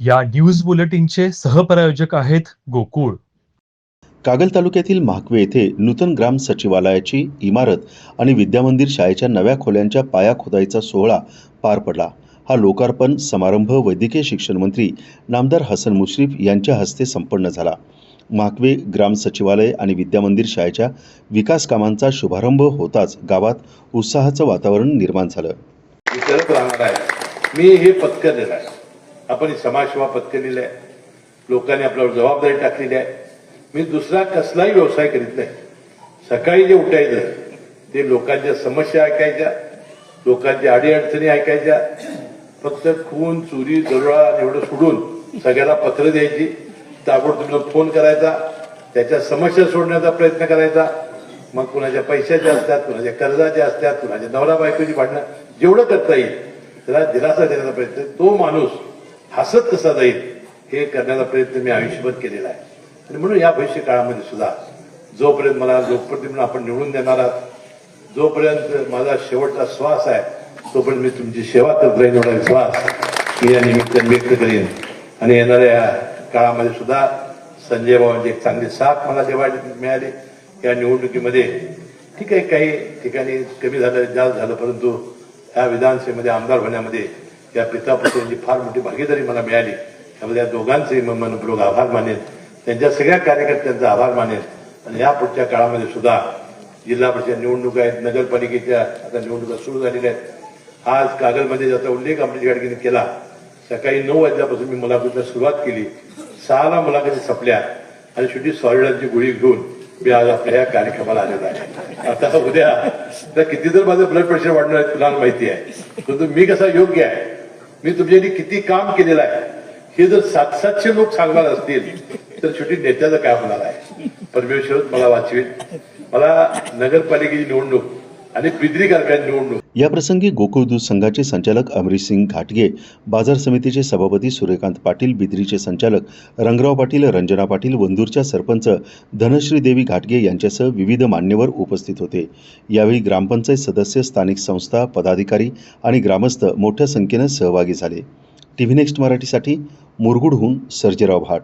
या न्यूज बुलेटिनचे सहप्रायोजक आहेत गोकुळ. कागल तालुक्यातील म्हाकवे येथे नूतन ग्राम सचिवालयाची इमारत आणि विद्यामंदिर शाळेच्या नव्या खोल्यांच्या पाया खोदाईचा सोहळा पार पडला. हा लोकार्पण समारंभ वैद्यकीय शिक्षण मंत्री नामदार हसन मुश्रीफ यांच्या हस्ते संपन्न झाला. म्हाकवे ग्राम सचिवालय आणि विद्यामंदिर शाळेच्या विकास कामांचा शुभारंभ होताच गावात उत्साहाचं वातावरण निर्माण झालं. मी हे पथकर दिलं आहे. आपण समाजसेवा पथकर आहे. लोकांनी आपल्यावर जबाबदारी टाकलेली आहे. मी दुसरा कसलाही व्यवसाय करीत नाही. सकाळी जे उठायचं ते लोकांच्या समस्या ऐकायच्या लोकांच्या अडीअडचणी ऐकायच्या. फक्त खून चोरी दरोडा एवढं सोडून सगळ्याला पत्र द्यायची. ताबडतोब फोन करायचा. त्याच्या समस्या सोडण्याचा प्रयत्न करायचा. मग कुणाच्या पैशाच्या असतात कुणाच्या कर्जाच्या असतात कुणाच्या नवरा बायकोची भांडणं. जेवढं करता येईल त्याला दिलासा देण्याचा प्रयत्न. तो माणूस हसत कसा जाईल हे करण्याचा प्रयत्न मी आयुष्यभर केलेला आहे. आणि म्हणून या भविष्य काळामध्ये सुद्धा जोपर्यंत मला लोकप्रतिनिधी म्हणून आपण निवडून देणार आहात जोपर्यंत माझा शेवटचा श्वास आहे तोपर्यंत मी तुमची सेवा करत. राहीन एवढा विश्वास मी या निमित्ताने व्यक्त करेन. आणि येणाऱ्या काळामध्ये सुद्धा संजय बाबांची एक चांगली साथ मला देवा मिळाली. या निवडणुकीमध्ये ठीक आहे काही ठिकाणी कमी झालं जास्त झालं परंतु या विधानसभेमध्ये आमदार होण्यामध्ये त्या पिता पुत्रांची फार मोठी भागीदारी मला मिळाली. त्यामध्ये या दोघांचेही मी मनपूर्वक आभार मानेन. त्यांच्या सगळ्या कार्यकर्त्यांचा आभार मानेन. आणि या पुढच्या काळामध्ये सुद्धा जिल्हा परिषद निवडणुका आहेत नगरपालिकेच्या आता निवडणुका सुरू झालेल्या आहेत. आज कागलमध्ये ज्याचा उल्लेख आमच्या गाडगीने केला सकाळी नऊ वाजल्यापासून मी मुलाखतीला सुरुवात केली. सहाला मुलाखती संपल्या आणि शेवटी सॉलिडाची गोळी घेऊन मी आज आपल्या या कार्यक्रमाला आलेला आहे. आता उद्या तर किती तर माझं ब्लड प्रेशर वाढणार आहे तुला माहिती आहे. परंतु मी कसा योग्य आहे? मी तुमच्यासाठी किती काम केलेलं आहे. हे जर सात सातशे लोक सांगणार असतील तर शेवटी नेत्याचं काय होणार आहे? परमेश्वर मला वाचवेल. मला नगरपालिकेची निवडणूक आणि पिद्री कारखान्याची निवडणूक. या प्रसंगी गोकुळ दूध संघाचे संचालक अमरीसिंग घाटगे बाजार समितीचे सभापती सूर्यकांत पाटील बिद्रीचे संचालक रंगराव पाटील रंजना पाटील वंदूरच्या सरपंच धनश्री देवी घाटगे यांच्यासह विविध मान्यवर उपस्थित होते. यावेळी ग्रामपंचायत सदस्य स्थानिक संस्था पदाधिकारी आणि ग्रामस्थ मोठ्या संख्येनं सहभागी झाले. टीव्ही नेक्स्ट मराठीसाठी मुरगुडहून सर्जेराव भाट.